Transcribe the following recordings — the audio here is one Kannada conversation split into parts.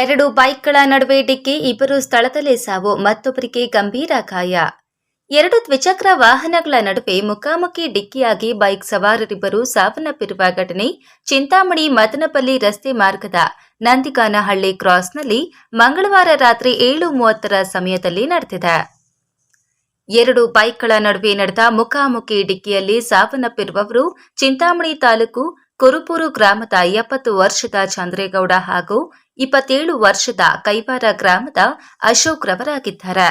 ಎರಡು ಬೈಕ್ಗಳ ನಡುವೆ ಡಿಕ್ಕಿ, ಇಬ್ಬರು ಸ್ಥಳದಲ್ಲೇ ಸಾವು, ಮತ್ತೊಬ್ಬರಿಗೆ ಗಂಭೀರ ಗಾಯ. ಎರಡು ದ್ವಿಚಕ್ರ ವಾಹನಗಳ ನಡುವೆ ಮುಖಾಮುಖಿ ಡಿಕ್ಕಿಯಾಗಿ ಬೈಕ್ ಸವಾರರಿಬ್ಬರು ಸಾವನ್ನಪ್ಪಿರುವ ಘಟನೆ ಚಿಂತಾಮಣಿ ಮದನಪಲ್ಲಿ ರಸ್ತೆ ಮಾರ್ಗದ ನಂದಿಗಾನಹಳ್ಳಿ ಕ್ರಾಸ್ನಲ್ಲಿ ಮಂಗಳವಾರ ರಾತ್ರಿ ಏಳು ಮೂವತ್ತರ ಸಮಯದಲ್ಲಿ ನಡೆದಿದೆ. ಎರಡು ಬೈಕ್ಗಳ ನಡುವೆ ನಡೆದ ಮುಖಾಮುಖಿ ಡಿಕ್ಕಿಯಲ್ಲಿ ಸಾವನ್ನಪ್ಪಿರುವವರು ಚಿಂತಾಮಣಿ ತಾಲೂಕು ಕುರುಪೂರು ಗ್ರಾಮದ ಎಪ್ಪತ್ತು ವರ್ಷದ ಚಂದ್ರೇಗೌಡ ಹಾಗೂ ಇಪ್ಪತ್ತೇಳು ವರ್ಷದ ಕೈವಾರ ಗ್ರಾಮದ ಅಶೋಕ್ ರವರಾಗಿದ್ದಾರೆ.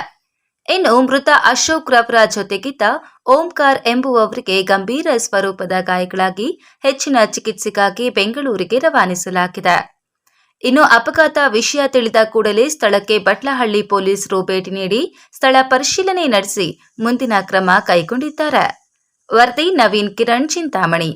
ಇನ್ನು ಮೃತ ಅಶೋಕ್ ರವರ ಜೊತೆಗಿದ್ದ ಓಂಕಾರ್ ಎಂಬುವವರಿಗೆ ಗಂಭೀರ ಸ್ವರೂಪದ ಗಾಯಗಳಾಗಿ ಹೆಚ್ಚಿನ ಚಿಕಿತ್ಸೆಗಾಗಿ ಬೆಂಗಳೂರಿಗೆ ರವಾನಿಸಲಾಗಿದೆ. ಇನ್ನು ಅಪಘಾತ ವಿಷಯ ತಿಳಿದ ಕೂಡಲೇ ಸ್ಥಳಕ್ಕೆ ಬಟ್ಲಹಳ್ಳಿ ಪೊಲೀಸರು ಭೇಟಿ ನೀಡಿ ಸ್ಥಳ ಪರಿಶೀಲನೆ ನಡೆಸಿ ಮುಂದಿನ ಕ್ರಮ ಕೈಗೊಂಡಿದ್ದಾರೆ. ವರದಿ ನವೀನ್ ಕಿರಣ್ ಚಿಂತಾಮಣಿ.